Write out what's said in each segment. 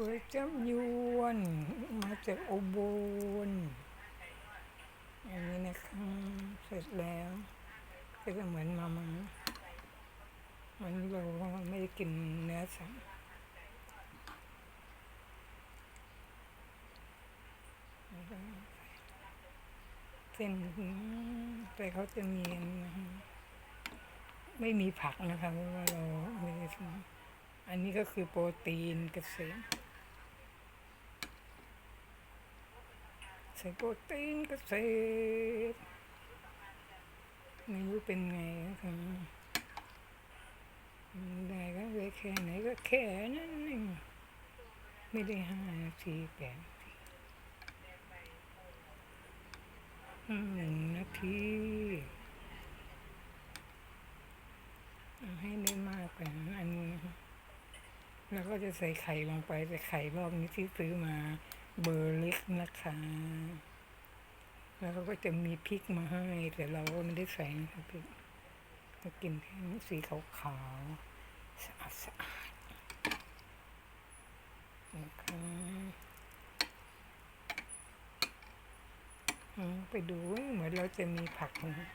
ก๋วยจับยวน มาจากอุบลอันนี้นะคะเสร็จแล้วก็จะเหมือนมามามันเราไม่ได้กินเนื้อสัตว์เส้นแต่เขาจะมีนะไม่มีผักนะคะเพราะว่าเราไม่ได้อันนี้ก็คือโปรตีนเกษตร ใส่โปรตีนเกษตรไม่รู้เป็นไงนะคะได้ก็เลยแค่ไหนก็แค่นั้นเองไม่ได้ห้านาทีแปดนาทีหนึ่งนาทีให้ได้มากกว่านั้อันนี้แล้วก็จะใส่ไข่ลงไปแต่ไข่รอบนี้ที่ซื้อมา นะคะ แล้วเขาก็จะมีพริกมาให้ แต่เราก็ไม่ได้ใส่นะครับพริกก็กินแค่สีขาวๆสะอาดสะอาดนะคะอืมไปดูเหมือนเราจะมีผักนะ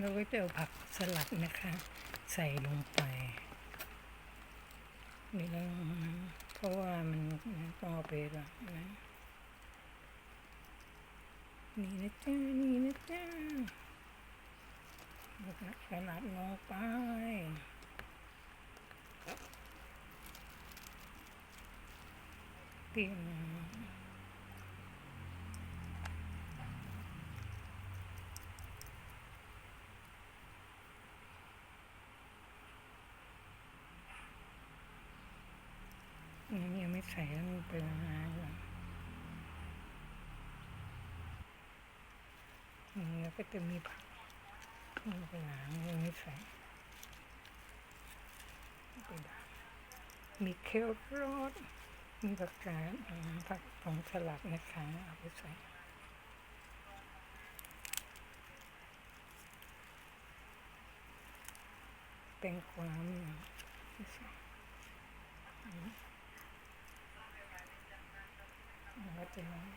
เราก็จะเอาผักสลัดนะคะ ใส่ลงไป มีแล้วเพราะว่ามันต้องเอาไปละนะนี่นะจ้านี่นะจ้าแล้วก็สลัดลงไปเปลี่ย นยังยังไม่ใส่แล้วมันไปละลายก่อนนี่แล้วก็จะมีผักนี่ไปล้างยังไม่ใส่ไปล้างมีเคลรอดมีผักกาดผักของสลัดนะคะเอาไปใส่แตงกวามไม่ใส่อืมแล้วก็จะล้าง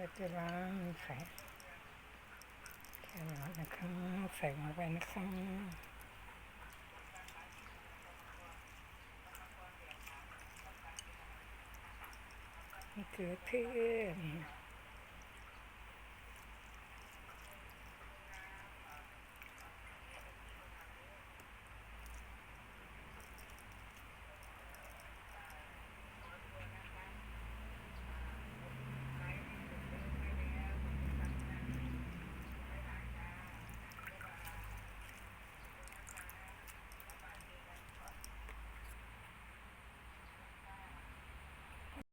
แล้วก็ จะล้างใส่แค่นั้นนะคะใส่มาไปนะคะมะเขือเทศ